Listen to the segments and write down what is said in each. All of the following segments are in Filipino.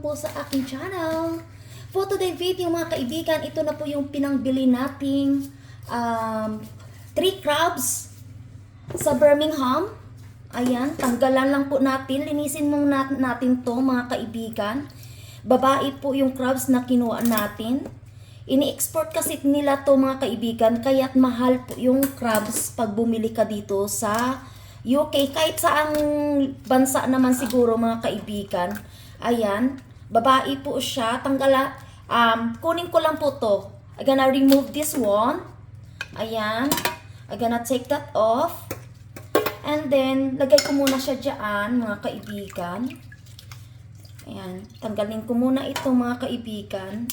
po sa aking channel. For today video mga kaibigan, ito na po yung pinangbili nating um, three crabs sa Birmingham. Ayan, tanggalan lang po natin. Linisin mong nat- natin to mga kaibigan. Babae po yung crabs na kinuha natin. Ini-export kasi nila to mga kaibigan, kaya't mahal po yung crabs pag bumili ka dito sa UK. Kahit saang bansa naman siguro mga kaibigan. Ayan, babae po siya. Tanggala, um, kunin ko lang po to. I'm gonna remove this one. Ayan, I'm gonna take that off. And then, lagay ko muna siya dyan, mga kaibigan. Ayan, tanggalin ko muna ito mga kaibigan.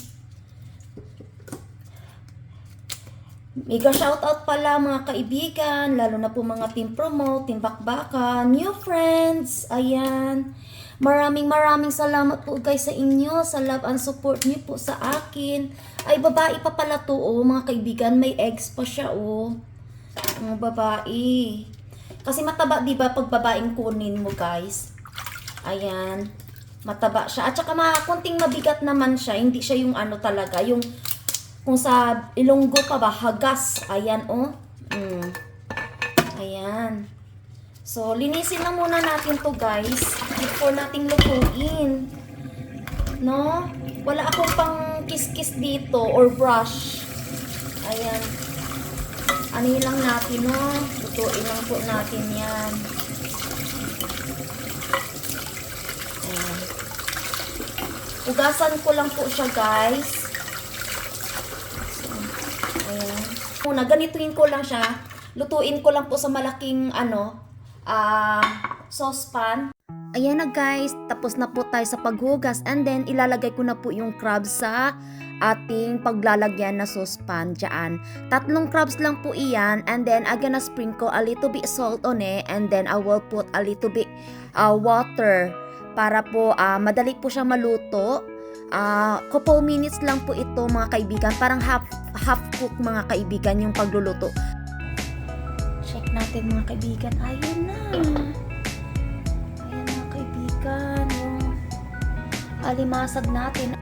Mega shoutout pala mga kaibigan, lalo na po mga team promote, team bakbakan, new friends, ayan. Maraming maraming salamat po guys sa inyo, sa love and support niyo po sa akin. Ay, babae pa pala to, oh, mga kaibigan, may eggs pa siya, oh. Mga babae. Kasi mataba, di ba, pag babaeng kunin mo, guys. Ayan. Mataba siya. At saka, ma, konting mabigat naman siya. Hindi siya yung ano talaga, yung kung sa ilonggo pa ba, hagas. Ayan, oh. Mm. Ayan. So, linisin lang muna natin to guys. Before nating lutuin. No? Wala akong pang kiss-kiss dito or brush. Ayan. Ano lang natin, no? Lutuin lang po natin yan. Ayan. Ugasan ko lang po siya, guys. Ayan. Una, ganituin ko lang siya. Lutuin ko lang po sa malaking ano, ah, saucepan. Ayan na guys, tapos na po tayo sa paghugas and then ilalagay ko na po yung crabs sa ating paglalagyan na saucepan dyan. Tatlong crabs lang po iyan and then I'm gonna sprinkle a little bit salt on it and then I will put a little bit uh, water para po ah, madali po siya maluto. Ah, couple minutes lang po ito mga kaibigan, parang half half cook mga kaibigan yung pagluluto. Check natin mga kaibigan. Ayun na. Ayan alimasag natin.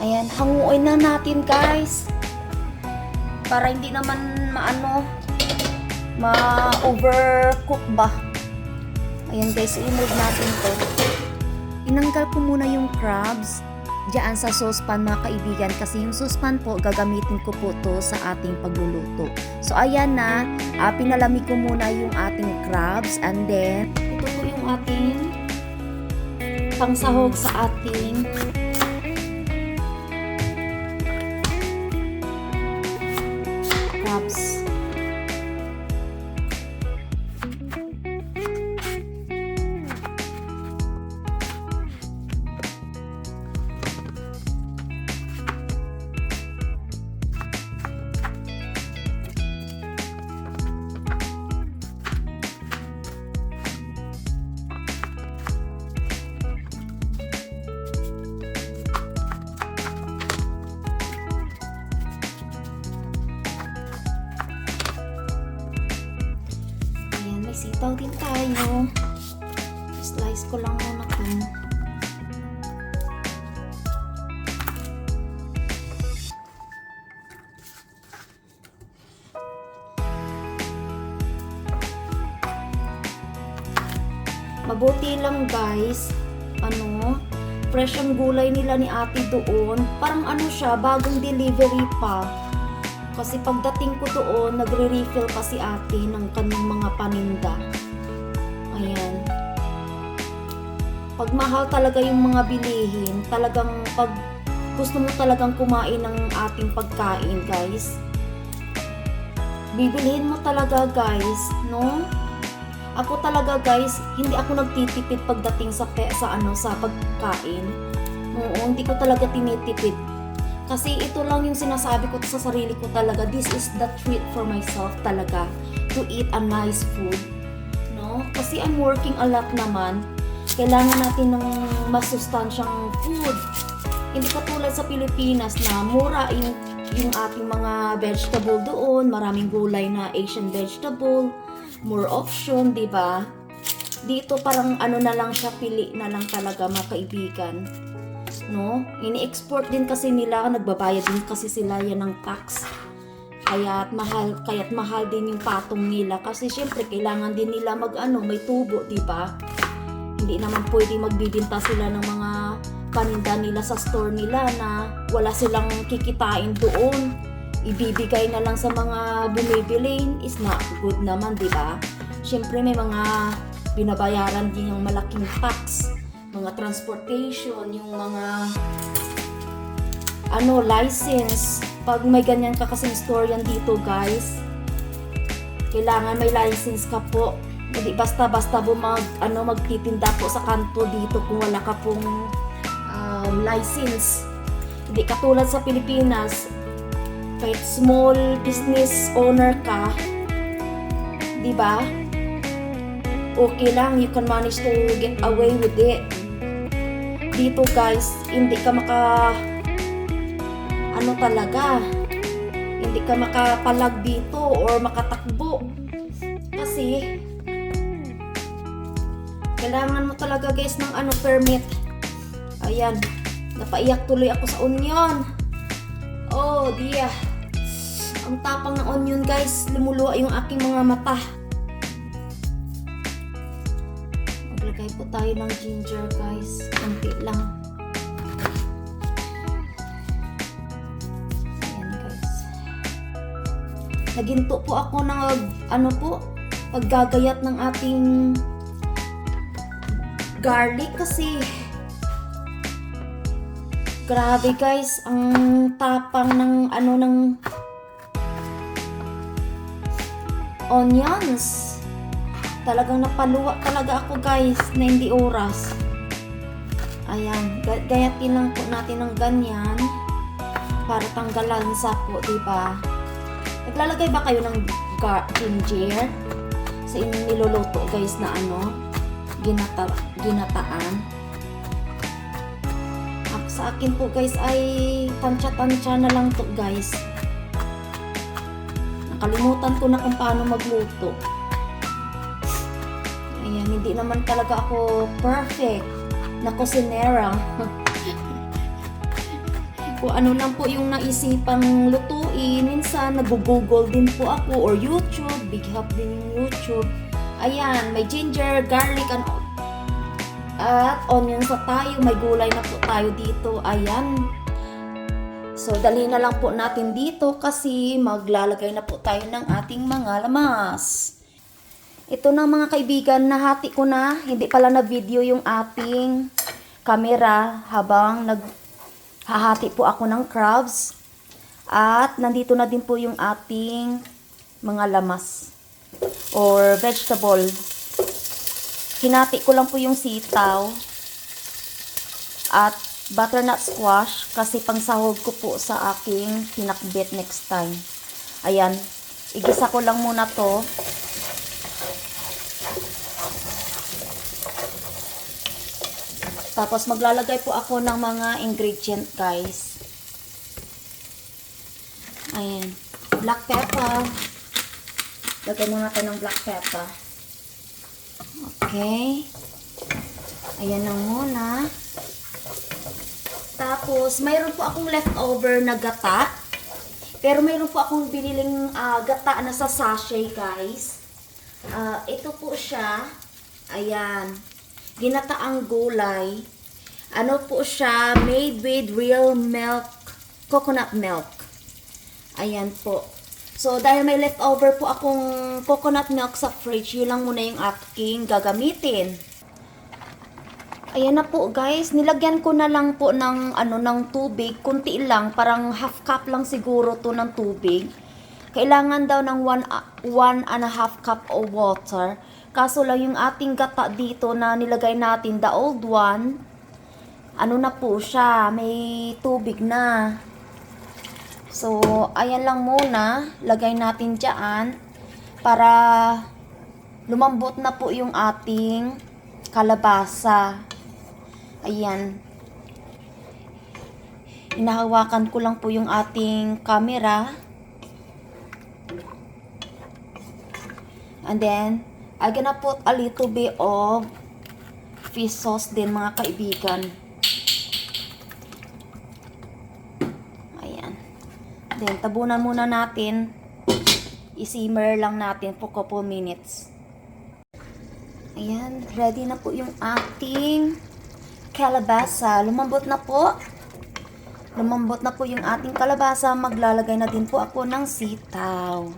Ayan, hanguin na natin guys. Para hindi naman maano ma-overcook ba. Ayan guys, i-remove natin to. Inanggal ko muna yung crabs dyan sa saucepan mga kaibigan kasi yung saucepan po gagamitin ko po to sa ating pagluluto. So ayan na, ah, pinalamig ko muna yung ating crabs and then ito po yung ating pangsahog sa ating lang guys, ano, fresh ang gulay nila ni ate doon. Parang ano siya, bagong delivery pa. Kasi pagdating ko doon, nagre-refill pa si ate ng kanyang mga paninda. Ayan. Pag mahal talaga yung mga bilihin, talagang pag gusto mo talagang kumain ng ating pagkain, guys, bibilihin mo talaga, guys, no? Ako talaga, guys, hindi ako nagtitipid pagdating sa pe, sa ano sa pagkain. Oo, hindi ko talaga tinitipid. Kasi ito lang yung sinasabi ko sa sarili ko talaga. This is the treat for myself talaga. To eat a nice food. No? Kasi I'm working a lot naman. Kailangan natin ng masustansyang food. Hindi katulad sa Pilipinas na mura yung, yung ating mga vegetable doon. Maraming gulay na Asian vegetable. More option, di ba? Dito parang ano na lang siya, pili na lang talaga mga kaibigan. No? Ini-export din kasi nila, nagbabayad din kasi sila yan ng tax. Kaya't mahal, kaya't mahal din yung patong nila kasi syempre kailangan din nila mag ano, may tubo, di ba? Hindi naman pwede magbibinta sila ng mga paninda nila sa store nila na wala silang kikitain doon. Ibibigay na lang sa mga bumibili is not good naman, di ba? Syempre may mga binabayaran din yung malaking tax, mga transportation, yung mga ano, license. Pag may ganyan ka kasing store dito, guys, kailangan may license ka po. Hindi basta-basta po mag, ano, magtitinda po sa kanto dito kung wala ka pong um, license. Hindi katulad sa Pilipinas, kahit small business owner ka, di ba? Okay lang, you can manage to get away with it. Dito guys, hindi ka maka ano talaga, hindi ka makapalag dito or makatakbo. Kasi, kailangan mo talaga guys ng ano permit. Ayan, napaiyak tuloy ako sa onion. Oh, dia. Ang tapang ng onion guys, lumuluwa yung aking mga mata. Maglagay po tayo ng ginger guys. Kunti lang. Ayan guys. Naginto po ako ng ano po, paggagayat ng ating garlic kasi grabe guys, ang tapang ng ano ng onions. Talagang napaluwa talaga ako guys na hindi oras. Ayan, ga- gayatin lang po natin ng ganyan para tanggalan sa po, di ba? Naglalagay ba kayo ng ginger sa inyong niluluto guys na ano, ginata ginataan? Sa akin po guys ay tansya-tansya na lang to guys. Nakalimutan ko na kung paano magluto. Ayan, hindi naman talaga ako perfect na kusinera. kung ano lang po yung naisipang lutuin, minsan nag-google din po ako or YouTube, big help din yung YouTube. Ayan, may ginger, garlic, and at onions na tayo, may gulay na po tayo dito. Ayan. So, dali na lang po natin dito kasi maglalagay na po tayo ng ating mga lamas. Ito na mga kaibigan, nahati ko na. Hindi pala na video yung ating camera habang naghahati po ako ng crabs. At nandito na din po yung ating mga lamas or vegetable. Hinati ko lang po yung sitaw at butternut squash kasi pangsahog ko po sa aking pinakbet next time. Ayan, igisa ko lang muna to. Tapos maglalagay po ako ng mga ingredient guys. Ayan, black pepper. Lagay muna natin ng black pepper. Okay. Ayan lang muna. Tapos, mayroon po akong leftover na gata. Pero mayroon po akong biniling ah, gata na sa sachet, guys. Ah, ito po siya. Ayan. Ginataang gulay. Ano po siya? Made with real milk. Coconut milk. Ayan po. So, dahil may leftover po akong coconut milk sa fridge, yun lang muna yung aking gagamitin. Ayan na po guys, nilagyan ko na lang po ng ano ng tubig, kunti lang, parang half cup lang siguro to ng tubig. Kailangan daw ng one, a- one and a half cup of water. Kaso lang yung ating gata dito na nilagay natin, the old one, ano na po siya, may tubig na. So, ayan lang muna, lagay natin dyan para lumambot na po yung ating kalabasa. Ayan. Inahawakan ko lang po yung ating camera. And then, I'm gonna put a little bit of fish sauce din mga kaibigan. Ayan. Then, tabunan muna natin. I-simmer lang natin for couple minutes. Ayan, ready na po yung ating kalabasa. Lumambot na po. Lumambot na po yung ating kalabasa. Maglalagay na din po ako ng sitaw.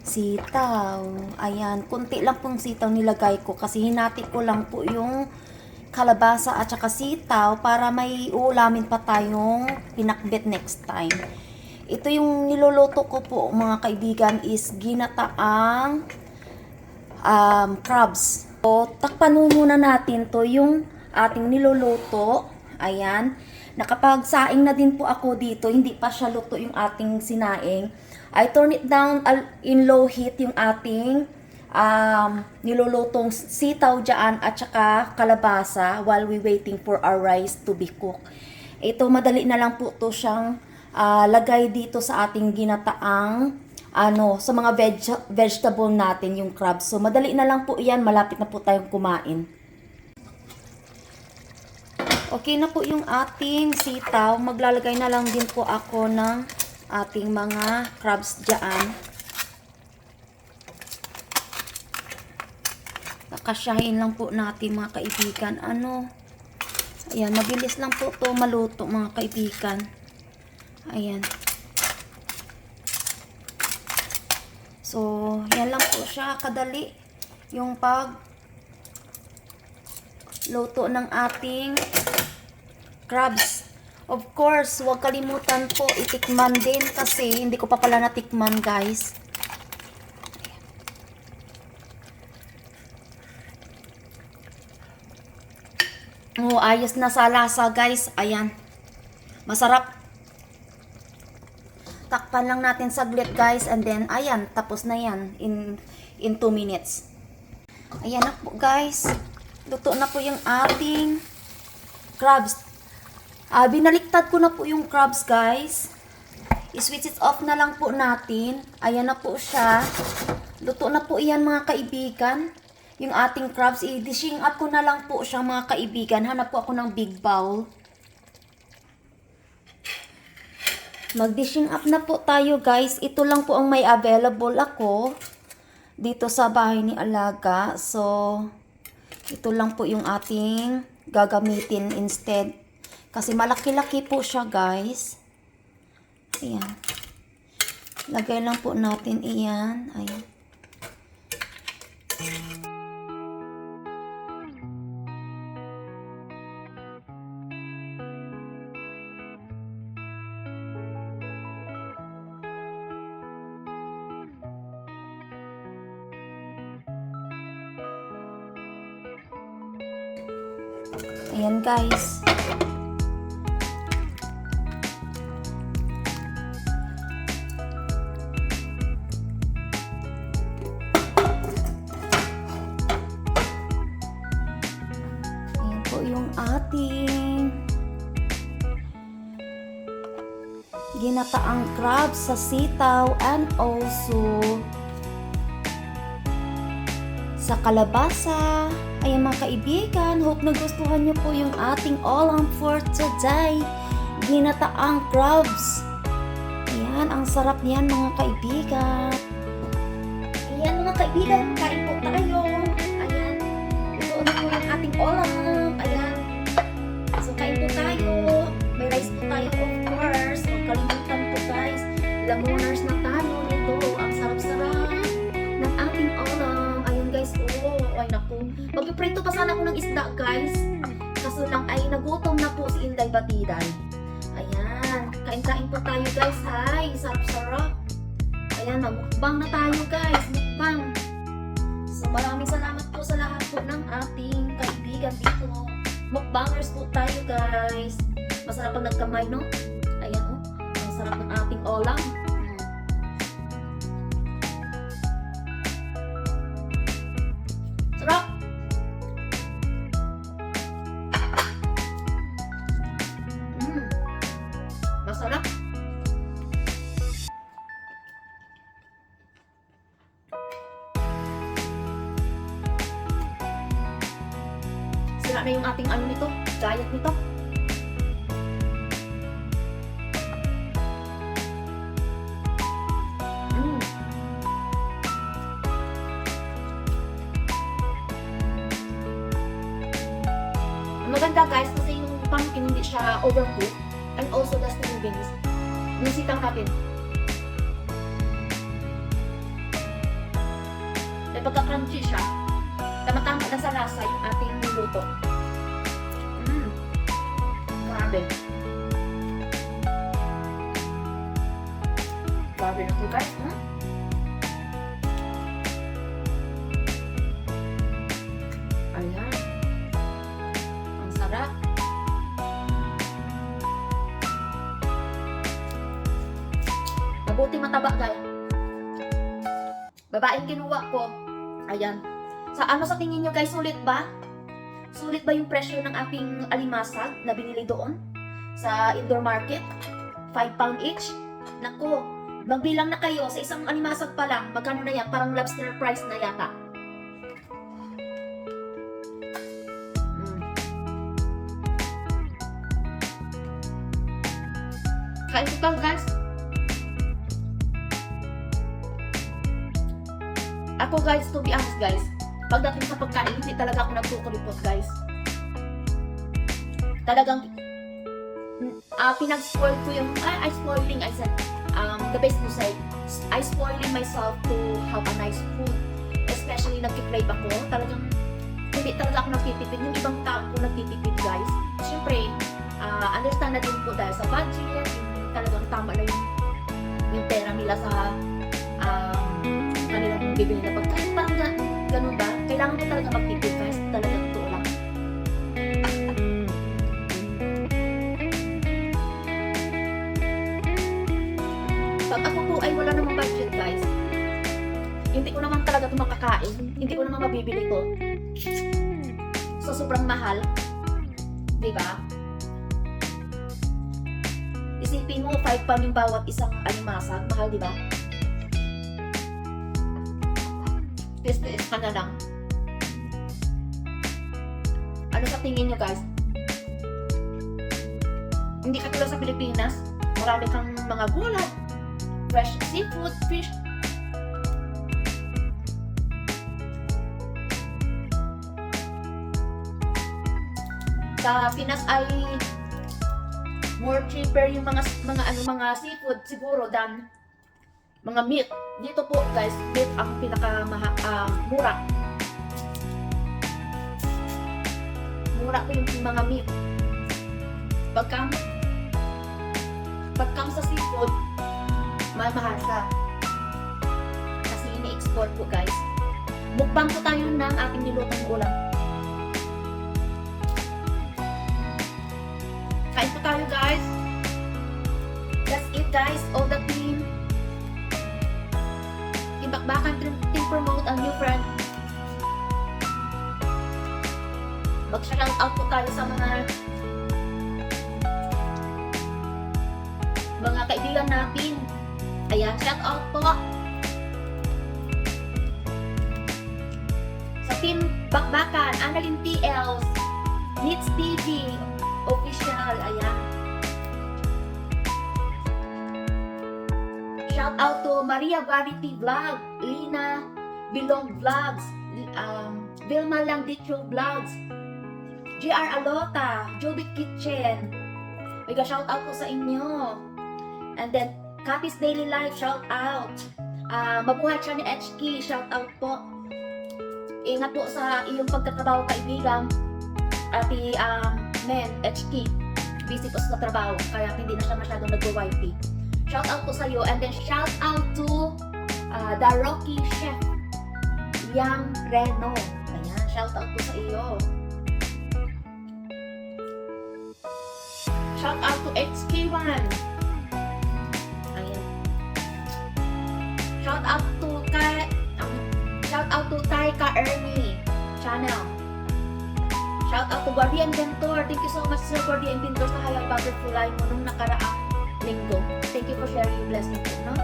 Sitaw. Ayan, kunti lang pong sitaw nilagay ko kasi hinati ko lang po yung kalabasa at saka sitaw para may uulamin pa tayong pinakbet next time. Ito yung niluluto ko po mga kaibigan is ginataang um, crabs. So, takpan muna natin to yung ating niluluto. Ayan. Nakapagsaing na din po ako dito. Hindi pa siya luto yung ating sinaing. I turn it down in low heat yung ating um, nilulutong sitaw dyan at saka kalabasa while we waiting for our rice to be cooked. Ito, madali na lang po to siyang ah, lagay dito sa ating ginataang ano, sa mga veg- vegetable natin, yung crabs. So, madali na lang po yan. Malapit na po tayong kumain. Okay na po yung ating sitaw. Maglalagay na lang din po ako ng ating mga crabs dyan. Kakasyahin lang po natin mga kaibigan. Ano? Ayan, mabilis lang po to maluto mga kaibigan. Ayan. So, yan lang po siya kadali. Yung pag luto ng ating crabs. Of course, huwag kalimutan po itikman din kasi hindi ko pa pala natikman guys. Oh, ayos na sa lasa guys. Ayan. Masarap. Takpan lang natin saglit guys and then ayan, tapos na yan in in 2 minutes. Ayan na po guys. Luto na po yung ating crabs. Ah, binaliktad ko na po yung crabs guys. I-switch it off na lang po natin. Ayan na po siya. Luto na po iyan mga kaibigan. Yung ating crabs, i-dishing up ko na lang po siya mga kaibigan. Hanap po ako ng big bowl. Mag-dishing up na po tayo guys. Ito lang po ang may available ako dito sa bahay ni Alaga. So, ito lang po yung ating gagamitin instead. Kasi malaki-laki po siya guys. Ayan. Lagay lang po natin iyan. Ayan. Ayan guys. Ginataang crab sa sitaw and also sa kalabasa. Ayan mga kaibigan, hope nagustuhan niyo po yung ating all for today. Ginataang crabs. Ayan, ang sarap niyan mga kaibigan. Ayan mga kaibigan, kain po tayo. Ayan, ito na po yung ating olam. Ayan, guys, lamuners na tayo nito. Ang sarap-sarap ng ating olam. Ayun guys, oh, ay naku. Magpiprito pa sana ako ng isda guys. Kaso lang ay nagutom na po si Inday Batiday. Ayan, kain-kain po tayo guys. Hi, sarap-sarap. Ayan, magmukbang na tayo guys. Mukbang. So maraming salamat po sa lahat po ng ating kaibigan dito. Mukbangers po tayo guys. Masarap pag nagkamay, no? Ng ating olam. Maganda guys kasi yung pumpkin hindi siya overcooked and also the string beans. Yung sitang natin. May pagka-crunchy siya. Tama-tama na sa lasa yung ating niluto. Mm. Grabe. Grabe na to guys. Ayan. Sa ano sa tingin nyo guys, sulit ba? Sulit ba yung presyo ng ating alimasag na binili doon sa indoor market? 5 pound each? Naku, magbilang na kayo sa isang alimasag pa lang. Magkano na yan? Parang lobster price na yata. Mm. Kain ko guys. Ako guys, to be honest guys, pagdating sa pagkain, hindi talaga ako nagkukulipot guys. Talagang, ah pinag-spoil ko yung, ah, I spoiling, I said, um, the best to say, I spoiling myself to have a nice food. Especially nagkikrave ako, talagang, hindi talaga ako nagtitipid. Yung ibang tao ko nagtitipid guys. Siyempre, ah, understand na din po dahil sa budget, yung talagang tama na yung, yung pera nila sa, um, bibili na pagkain. Parang ga, ganun ba? Kailangan mo talaga magtipid guys. Talaga totoo lang. Pag ako po ay wala namang budget guys, hindi ko naman talaga ito makakain. Hindi ko naman mabibili to. So, sobrang mahal. Di ba? Isipin mo, 5 pound yung bawat isang alimasag. Mahal, di ba? Ka na lang. Ano sa tingin niyo guys? Hindi ka tulad sa Pilipinas. Marami kang mga gulay. Fresh seafood, fish. Sa Pinas ay more cheaper yung mga mga ano mga seafood siguro than mga meat. Dito po guys, beef ang pinaka ah, mura. Mura po yung mga meat. Pagka pagka sa seafood, mahal siya. Kasi ini-export po guys. Mukbang po tayo ng ating nilutong ulam. Kain po tayo guys. That's it guys, all the team promote ang new friend. Mag-shout out po tayo sa mga mga kaibigan natin. Ayan, shout out po. Sa team Bakbakan, Annalyn TLs, Nits TV, official, ayan. Shout out to Maria Vanity Vlog, Lina Bilong Vlogs, um, Vilma Langdicho Vlogs, GR Alota, Jobit Kitchen. Mega shout out po sa inyo. And then, Katis Daily Life, shout out. Ah, mabuhay siya ni HK, shout out po. Ingat po sa iyong pagtatrabaho kaibigan. Ati um, Men, HK, busy po sa trabaho, kaya hindi na siya masyadong nag-YP. Shout out po sa iyo. And then, shout out to ah, the Rocky Chef, Yang Reno. Ayan, shout out po sa iyo. Shout out to HK1. Ayan. Shout out to kay um, shout out to Taika Ernie channel. Shout out to Guardian Ventor. Thank you so much Sir Guardian Ventor sa Hayang Butterfly mo nung nakaraang linggo. Thank you for sharing your blessing po, no?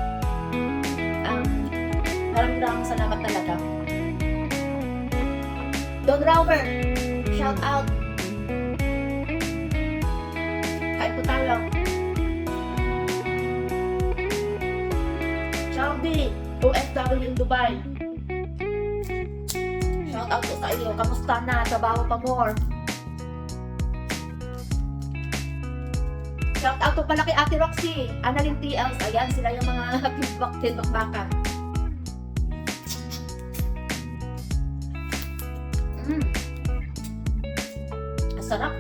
Um, maraming salamat talaga. Don Rauber, shout out. Kahit po tayo. Chowdy, OFW in Dubai. Shout out po sa iyo. Kamusta na? Trabaho pa more. Out po pala kay Ate Roxy, Annalyn TLs. Ayan, sila yung mga feedback, feedback baka. Mm. Sarap.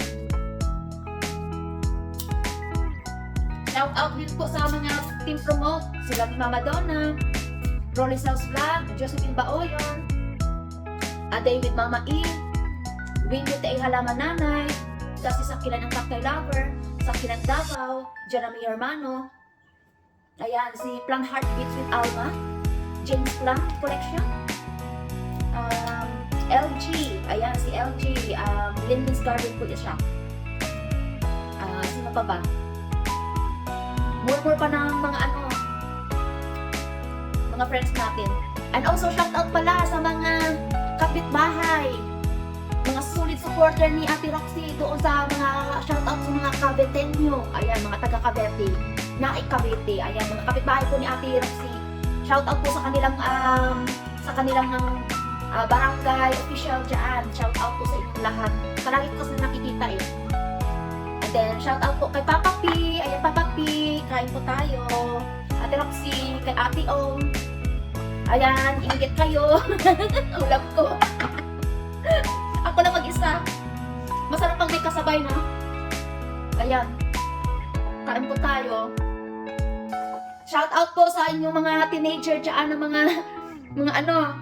Shout out din po sa mga team promote. Sila ni Mama Donna, Rolly House Vlog, Josephine Baoyon, a David Mama E, Windy Tay Halaman Nanay, kasi sa kilan ng Cocktail Lover, sa kilan Davao, Jeremy Hermano, ayan, si Plant Heartbeats with Alma, James Plant Collection, um, LG, ayan, si LG, um, Linden's Garden Food Shop. Ah, sino pa ba? More-more pa ng mga ano, mga friends natin. And also, shout out pala sa mga kapitbahay, mga solid supporter ni Ate Roxy doon sa mga shout out sa mga kabetenyo. Ayan, mga taga Cavite, na Cavite. Ayan, mga kapitbahay po ni Ate Roxy. Shout out po sa kanilang um, sa kanilang ah, barangay official dyan. Shout out po sa inyong lahat. Palagi ko kasi nakikita eh. And then, shout out po kay Papa P. Ayan, Papa P. Kain po tayo. Ate Roxy, kay Ate Ong. Ayan, inggit kayo. Ulam ko. Mag-isa. Masarap pang may kasabay na. Ayan. Kain po tayo. Shout out po sa inyong mga teenager dyan ng mga mga ano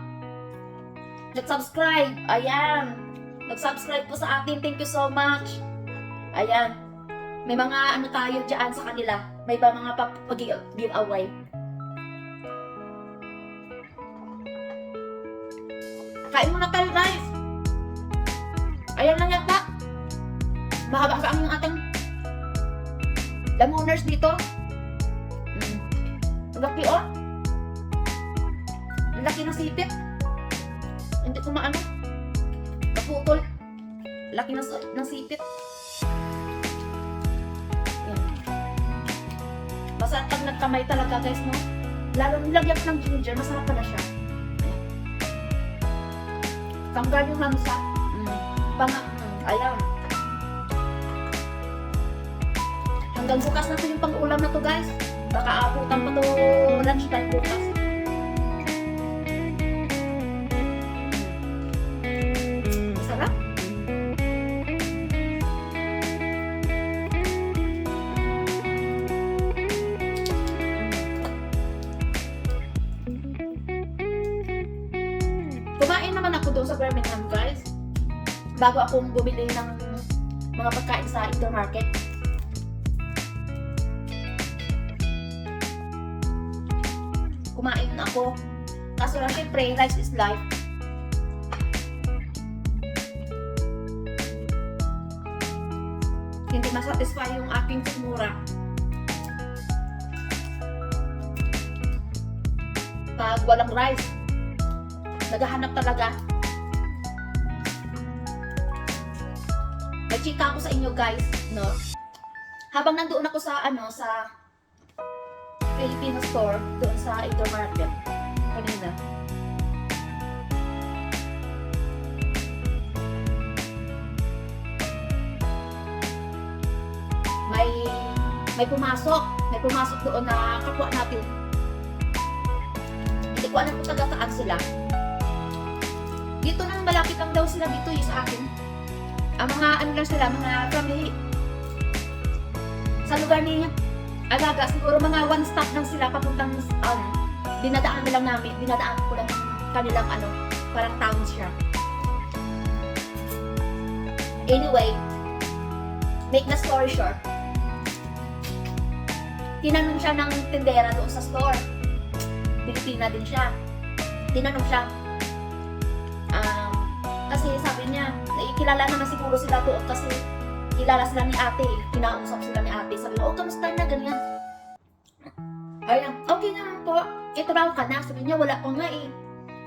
nag-subscribe. Ayan. Nag-subscribe po sa atin. Thank you so much. Ayan. May mga ano tayo dyan sa kanila. May ba mga pag-giveaway. Kain muna tayo guys. Ayan lang yata. Mahaba-haba ang yung ating lamuners dito. Mm. Ang laki oh. Ang laki ng sipit. Hindi ko maano. Naputol. Laki ng, ng sipit. Yan. Masarap pag nagkamay talaga guys, no? Lalo nilagyan ng ginger, masarap pala siya. Tanggal yung lansa. Pang, ayan. Hanggang bukas na to yung pang-ulam na to guys. Baka abutan pa to lunchtime bukas. Bago akong bumili ng mga pagkain sa indoor market. Kumain ako. Kaso lang syempre, rice is life. Hindi masatisfy yung aking sikmura. Pag walang rice, naghahanap talaga. Nagchika ako sa inyo guys, no? Habang nandoon ako sa ano, sa Filipino store, doon sa indoor market, kanina. May may pumasok, may pumasok doon na kapwa natin. Hindi ko alam kung taga-kaan sila. Dito na malapit lang daw sila dito yung sa akin. Ang mga ano lang sila, mga family. Sa lugar ni Alaga, siguro mga one stop lang sila papuntang um, dinadaan na lang namin, dinadaan ko lang kanilang ano, parang town siya. Anyway, make the story short. Tinanong siya ng tindera doon sa store. Pilipina din siya. Tinanong siya, kasi niya, kilala naman siguro sila doon kasi kilala sila ni ate, kinausap sila ni ate. Sabi niya, oh, kamusta na, ganyan. Ayun, okay naman po. Ito raw ka na. Sabi niya, wala pa nga eh.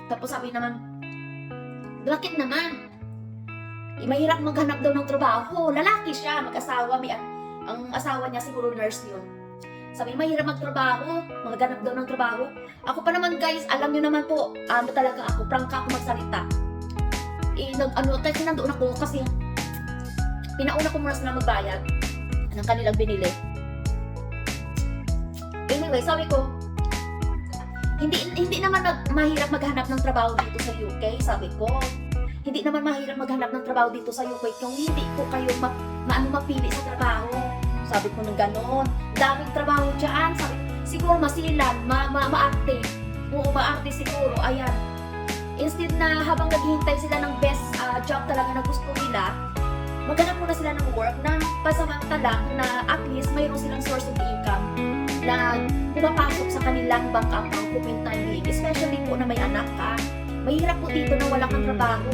Tapos sabi naman, bakit naman? Eh, mahirap maghanap daw ng trabaho. Lalaki siya, mag-asawa. May, ang asawa niya siguro nurse yun. Sabi, mahirap magtrabaho, magaganap daw ng trabaho. Ako pa naman guys, alam nyo naman po, ano talaga ako, prangka ako magsalita. Eh, nag, ano, kasi nandoon ako kasi pinauna ko muna sila magbayad ng kanilang binili. Anyway, sabi ko, hindi hindi naman mag, mahirap maghanap ng trabaho dito sa UK, sabi ko. Hindi naman mahirap maghanap ng trabaho dito sa UK kung hindi po kayo ma, maano mapili sa trabaho. Sabi ko ng ganon. Daming trabaho dyan. Sabi, siguro masilan, ma, ma, maarte. Oo, maarte siguro. Ayan. Instead na habang naghihintay sila ng best ah, job talaga na gusto nila, maghanap muna sila ng work na pasamantala na at least mayroon silang source of income na pumapasok sa kanilang bank account kung being. Especially po na may anak ka. Mahirap po dito na wala kang trabaho.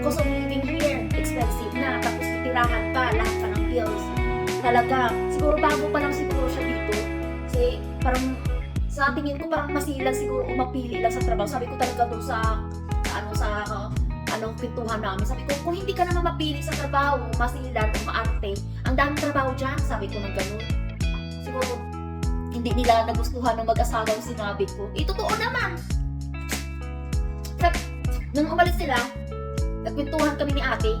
Cost of living here, expensive na. Tapos titirahan pa, lahat pa ng bills. Talaga, siguro bago pa lang siguro siya dito. Kasi parang sa tingin ko parang masilan siguro kung mapili lang sa trabaho. Sabi ko talaga doon sa, sa ano sa anong pintuhan namin. Sabi ko, kung hindi ka naman mapili sa trabaho, masilan o maarte, ang daming trabaho dyan. Sabi ko ng ganun. Siguro, hindi nila nagustuhan ng mag-asawa yung sinabi ko. Eh, totoo naman. Sabi, nung umalis sila, nagkwentuhan kami ni ate.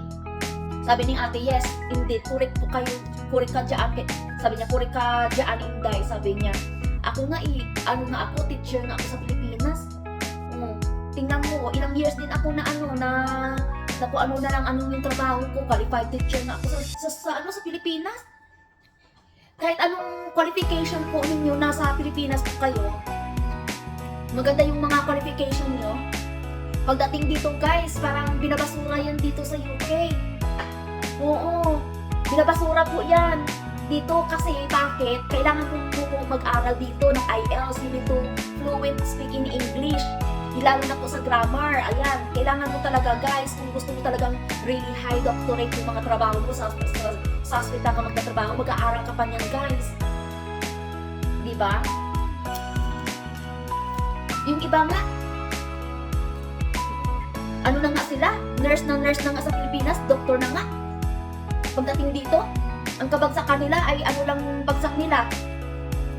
Sabi ni ate, yes, indeed, correct po kayo, correct ka dyan. Sabi niya, correct ka dyan, Inday. Sabi niya, ako nga eh, ano nga ako, teacher nga ako sa Pilipinas. Oh, tingnan mo, ilang years din ako na ano, na, na kung ano na lang ano yung trabaho ko, qualified teacher nga ako sa, sa, sa ano, sa Pilipinas. Kahit anong qualification po ninyo nasa Pilipinas po kayo, maganda yung mga qualification nyo. Pagdating dito guys, parang binabasura yan dito sa UK. Oo, binabasura po yan. Dito kasi bakit? Kailangan po po mag-aral dito ng IELTS, need to fluent speak in English. Lalo na po sa grammar. Ayan, kailangan mo talaga guys, kung gusto mo talagang really high doctorate yung mga trabaho mo sa, sa, sa hospital ka magtatrabaho, mag-aaral ka pa niyan guys. Di ba? Yung iba nga, ano na nga sila? Nurse na nurse na nga sa Pilipinas, doktor na nga. Pagdating dito, ang kabagsakan nila ay ano lang bagsak nila.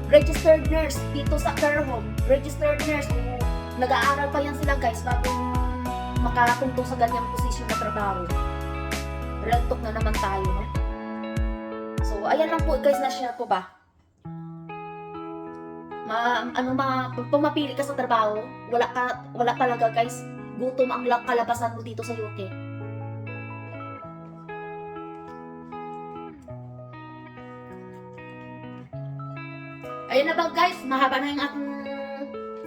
Registered nurse dito sa care home. Registered nurse. Nag-aaral pa yan sila guys bago makakapunto sa ganyang posisyon na trabaho. Talk na naman tayo, no? So, ayan lang po guys na share ko ba. Ma, ano ma, pag pumapili ka sa trabaho, wala ka, wala talaga guys. Gutom ang lang kalabasan mo dito sa UK. Ayun na ba guys, mahaba na yung ating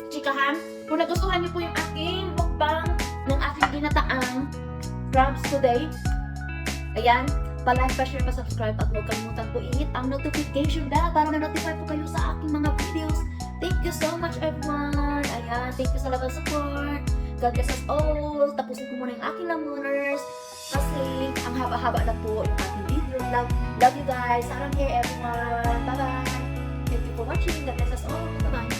chikahan. Kung nagustuhan niyo po yung aking mukbang ng aking ginataang crabs today, ayan, pa-like, pa-share, pa-subscribe at huwag kalimutan po i-hit ang notification bell para ma-notify po kayo sa aking mga videos. Thank you so much everyone! Ayan, thank you sa laban support. God bless us all. Tapusin ko muna yung aking lamuners kasi ang haba-haba na po yung ating video. Love, love you guys. Sarang here everyone. Bye-bye. Thank you for watching.